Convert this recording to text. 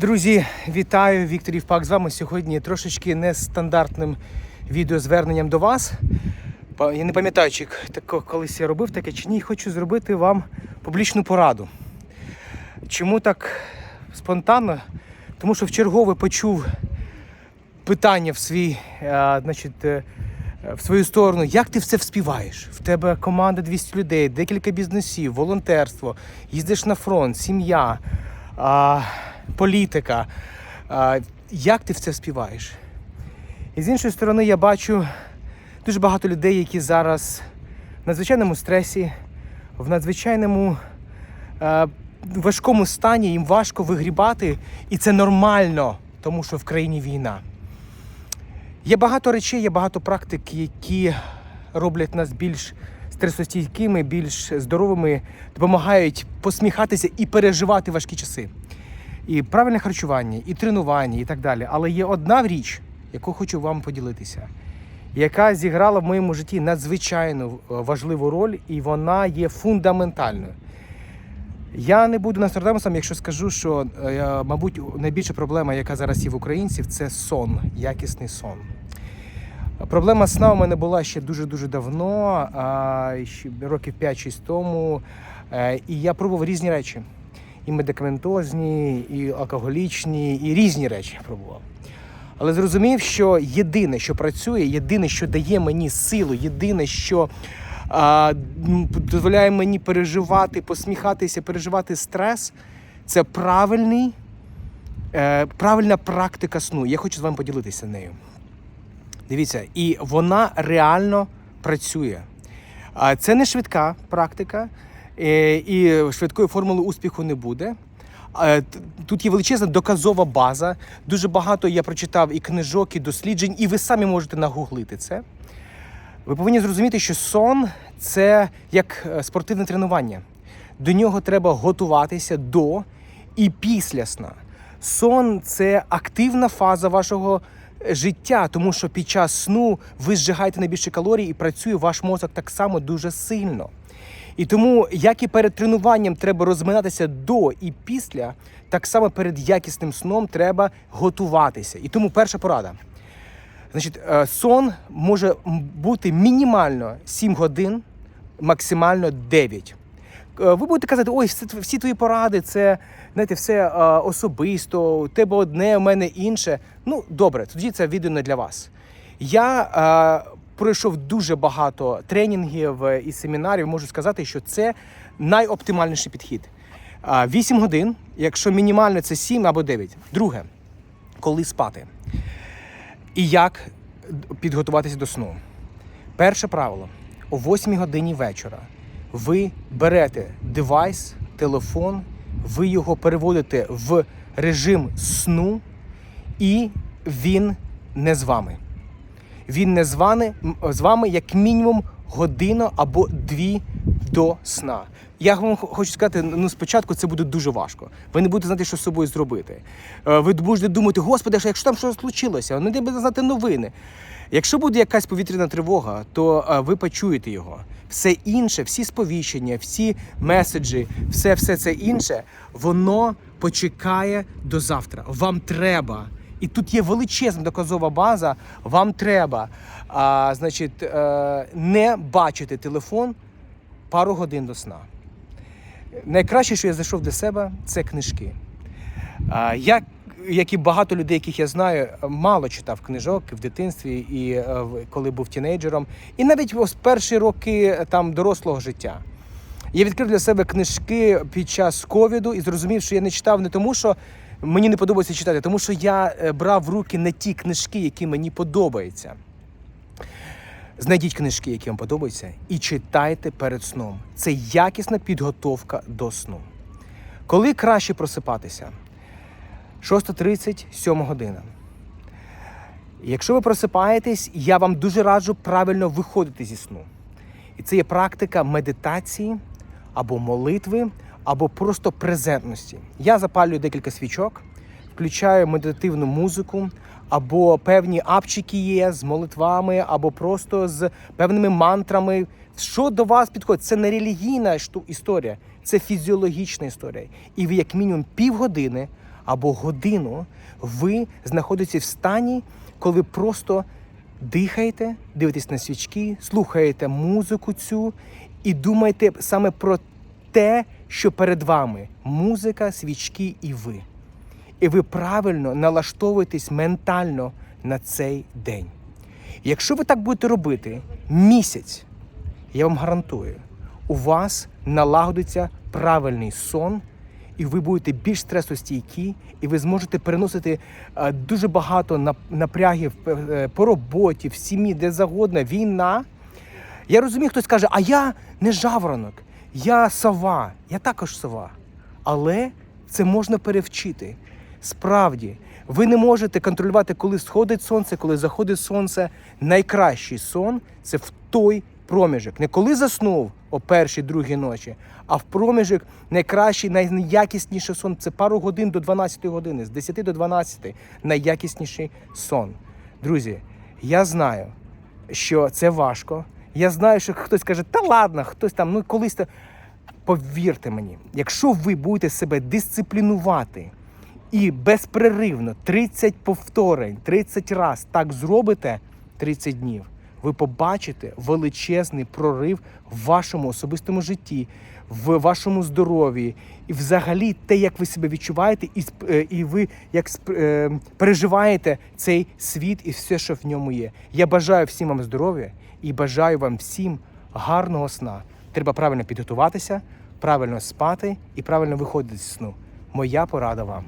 Друзі, вітаю! Віктор Євпак з вами сьогодні трошечки нестандартним відеозверненням до вас. Я не пам'ятаю, чи колись я робив таке чи ні. Хочу зробити вам публічну пораду. Чому так спонтанно? Тому що вчергове почув питання в свій, е, значить, е, в свою сторону, як ти все вспіваєш? В тебе команда 200 людей, декілька бізнесів, волонтерство, їздиш на фронт, сім'я, а, політика. Як ти все вспіваєш? І з іншої сторони, я бачу дуже багато людей, які зараз в надзвичайному стресі, в надзвичайному важкому стані, їм важко вигрібати, і це нормально, тому що в країні війна. Є багато речей, є багато практик, які роблять нас більш стресостійкими, більш здоровими, допомагають посміхатися і переживати важкі часи. І правильне харчування, і тренування, і так далі. Але є одна річ, яку хочу вам поділитися, яка зіграла в моєму житті надзвичайно е, важливу роль, і вона є фундаментальною. Я не буду Нострадамусом, якщо скажу, що, е, мабуть, найбільша проблема, яка зараз є в українців, це сон, якісний сон. Проблема сна у мене була ще дуже-дуже давно, років 5-6 тому. Е, І я пробував різні речі. І медикаментозні, і алкоголічні, і різні речі пробував. Але зрозумів, що єдине, що працює, єдине, що дає мені силу, єдине, що а, дозволяє мені переживати, посміхатися, переживати стрес, це правильний, е, правильна практика сну. Я хочу з вами поділитися нею. Дивіться, і вона реально працює. Це не швидка практика, і швидкої формули успіху не буде. Тут є величезна доказова база. Дуже багато я прочитав і книжок, і досліджень, і ви самі можете нагуглити це. Ви повинні зрозуміти, що сон це як е, спортивне тренування. До нього треба готуватися до і після сна. Сон це активна фаза вашого е, життя, тому що під час сну ви зжигаєте найбільше калорій і працює ваш мозок так само дуже сильно. І тому, як і перед тренуванням треба розминатися до і після, так само перед якісним сном треба готуватися. І тому перша порада. Значить, е, сон може бути мінімально 7 годин, максимально 9. Е, Ви будете казати, ой, всі, твої поради, це знаєте, все е, особисто, у тебе одне, у мене інше. Ну, добре, тоді це відео не для вас. Я пройшов дуже багато тренінгів е, і семінарів. Можу сказати, що це найоптимальніший підхід. Е, 8 годин, якщо мінімально це 7 або 9. Друге, коли спати. І як підготуватися до сну? Перше правило: о 8 годині вечора ви берете девайс, телефон, ви його переводите в режим сну, і він не з вами. Він не з м- з вами як мінімум годину або дві до сна. Я вам хочу сказати, ну спочатку це буде дуже важко. Ви не будете знати, що з собою зробити. Е, Ви будете думати, господи, якщо там щось случилося, не будете знати новини. Якщо буде якась повітряна тривога, то е, ви почуєте його. Все інше, всі сповіщення, всі меседжі, все, все це інше, воно почекає до завтра. Вам треба. І тут є величезна доказова база. Вам треба, а, значить, е, не бачити телефон пару годин до сна. Найкраще, що я знайшов для себе, це книжки. А, Я, як і багато людей, яких я знаю, мало читав книжок в дитинстві і е, в- коли був тінейджером, і навіть ось перші роки е, там дорослого життя. Я відкрив для себе книжки під час ковіду і зрозумів, що я не читав не тому, що мені не подобається читати, тому що я е, брав в руки не ті книжки, які мені подобаються. Знайдіть книжки, які вам подобаються, і читайте перед сном. Це якісна підготовка до сну. Коли краще просипатися? 6.30, 7 година. Якщо ви просипаєтесь, я вам дуже раджу правильно виходити зі сну. І це є практика медитації або молитви, або просто презентності. Я запалюю декілька свічок, включаю медитативну музику, або певні апчики є з молитвами, або просто з певними мантрами. Що до вас підходить? Це не релігійна історія, це фізіологічна історія. І ви як мінімум півгодини або годину ви знаходитеся в стані, коли просто дихаєте, дивитесь на свічки, слухаєте музику цю і думаєте саме про те, що перед вами музика, свічки і ви. І ви правильно налаштовуєтесь ментально на цей день. Якщо ви так будете робити місяць, я вам гарантую, у вас налагодиться правильний сон, і ви будете більш стресостійкі, і ви зможете переносити е, дуже багато напрягів е, по роботі, в сім'ї, де загодно, війна. Я розумію, хтось каже, а я не жаворонок, я сова, я також сова. Але це можна перевчити. Справді, ви не можете контролювати, коли сходить сонце, коли заходить сонце. Найкращий сон це в той проміжок. Не коли заснув о першій, другій ночі, а в проміжок найкращий, найякісніший сон це пару годин до 12 години, з 10 до 12 найякісніший сон. Друзі, я знаю, що це важко. Я знаю, що хтось каже, та ладно, хтось там, ну колись то. Повірте мені, якщо ви будете себе дисциплінувати і безперервно 30 повторень, 30 раз так зробите 30 днів, ви побачите величезний прорив в вашому особистому житті, в вашому здоров'ї, і взагалі те, як ви себе відчуваєте, і, е, і ви як е, переживаєте цей світ і все, що в ньому є. Я бажаю всім вам здоров'я і бажаю вам всім гарного сна. Треба правильно підготуватися, правильно спати і правильно виходити з сну. Моя порада вам.